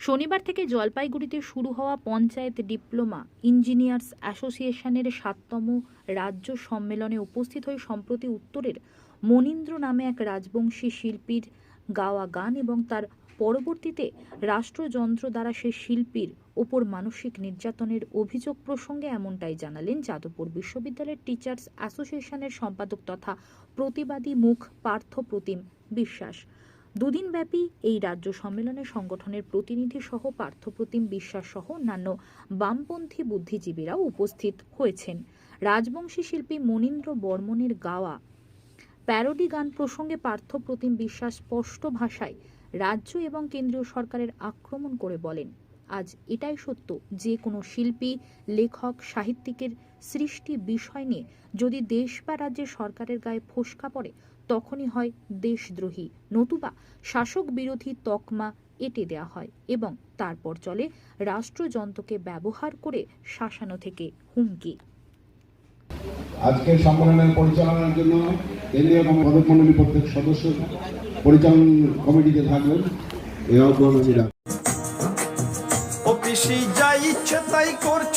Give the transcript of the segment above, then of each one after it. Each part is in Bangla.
শনিবার থেকে জলপাইগুড়িতে শুরু হওয়া পঞ্চায়েত ডিপ্লোমা ইঞ্জিনিয়ার্স অ্যাসোসিয়েশনের সাততম রাজ্য সম্মেলনে উপস্থিত হয়ে সম্প্রতি উত্তরের মনীন্দ্র নামে এক রাজবংশী শিল্পীর গাওয়া গান এবং তার পরবর্তীতে রাষ্ট্রযন্ত্র দ্বারা সে শিল্পীর ওপর মানসিক নির্যাতনের অভিযোগ প্রসঙ্গে এমনটাই জানালেন যাদবপুর বিশ্ববিদ্যালয়ের টিচার্স অ্যাসোসিয়েশনের সম্পাদক তথা প্রতিবাদী মুখ পার্থ প্রতিম বিশ্বাস। দুদিনব্যাপী এই রাজ্য সম্মেলনে সংগঠনের প্রতিনিধি সহ পার্থপ্রতিম বিশ্বাস সহ অন্যান্য বামপন্থী বুদ্ধিজীবীরাও উপস্থিত হয়েছেন। রাজবংশী শিল্পী মনীন্দ্র বর্মনের গাওয়া প্যারোডি গান প্রসঙ্গে পার্থপ্রতিম বিশ্বাস স্পষ্ট ভাষায় রাজ্য এবং কেন্দ্রীয় সরকারের আক্রমণ করে বলেন, আজ এটাই সত্য যে কোনো শিল্পী, লেখক, সাহিত্যিকের সৃষ্টি বিষয় নিয়ে যদি দেশ বা রাজ্যের সরকারের গায়ে ফোসকা পড়ে তখনই হয় দেশদ্রোহী নতুবা শাসক বিরোধী তকমা এঁটে দেওয়া হয় এবং তারপর চলে রাষ্ট্রযন্ত্রকে ব্যবহার করে শাসানো থেকে হুমকি আজকের সম্মেলনের পরিচালনার জন্য কেন্দ্রীয় পদক মন্ডলী প্রত্যেক সদস্য পরিচালন কমিটিতে থাকবেন এই আমি রাখি। যা ইচ্ছে তাই করছ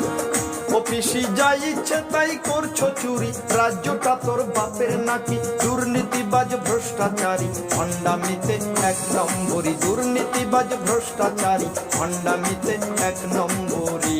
অফিসি যা ইচ্ছে তাই করছ চুরি। রাজ্যটা তোর বাপের নাকি? দুর্নীতিবাজ ভ্রষ্টাচারী। ফন্ডামিতে এক নম্বরই। দুর্নীতিবাজ ভ্রষ্টাচারী। ফন্ডামিতে এক নম্বরই।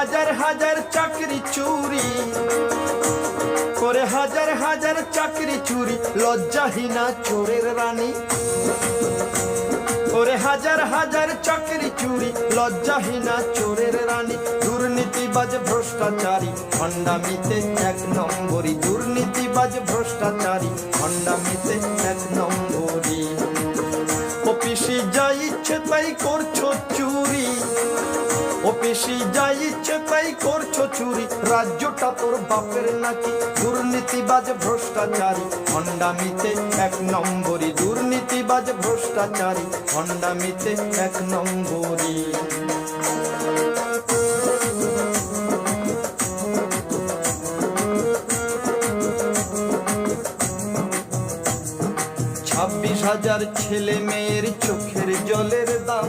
হাজার হাজার চাকরি চুরি। করে হাজার হাজার চাকরি চুরি, লজ্জাহীনা চোরের রানী। করে হাজার হাজার চাকরি চুরি, লজ্জাহীনা চোরের রানী। দুর্নীতিবাজ ভ্রষ্টাচারী, খণ্ডামিতে এক নম্বরই দুর্নীতিবাজ ভ্রষ্টাচারী, খণ্ডামিতে অফিসি যা ইচ্ছে তাই করছ চুরি। রাজ্যটা তোর বাপের নাকি? দুর্নীতিবাজ ভ্রষ্টাচারী। খণ্ডামিতে এক নম্বরই, দুর্নীতিবাজ ভ্রষ্টাচারী। খণ্ডামিতে এক নম্বরই। ছাব্বিশ হাজার ছেলে মেয়ের চোখের জলের দাম।